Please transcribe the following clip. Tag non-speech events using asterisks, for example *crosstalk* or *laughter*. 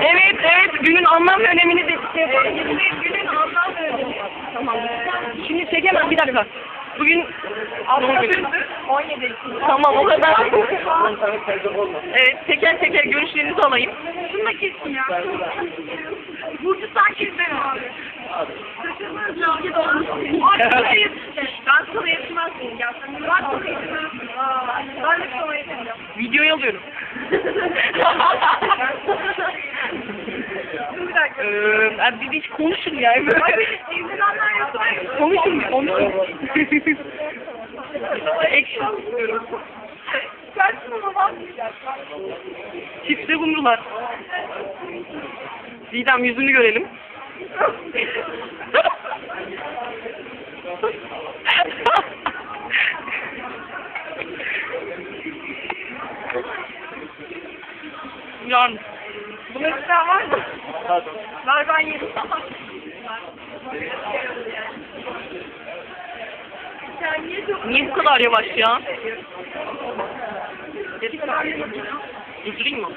Evet, evet. Günün anlam ve önemini de Günün anlam ve önemi. Tamam. Şimdi çekemem. Bir dakika. Bugün Atatürk 17 Tamam o kadar. evet, teker teker görüşlerinizi alayım. Şunu da kesin ya. Burcu sanki ben abi. Gölge dolmuş. Ben sana yetmezsin. Ya sen ben sana yetmezsin. Ben de sana yetmeyeceğim. Videoyu alıyorum. Ee, bir hiç konuşun ya. Konuşun konuşun. Action. Çifte kumrular. Didem yüzünü görelim. *laughs* Yarın. Bunun üstten var mı? Ver ben yedim. Niye bu kadar yavaş ya? Durdurayım mı?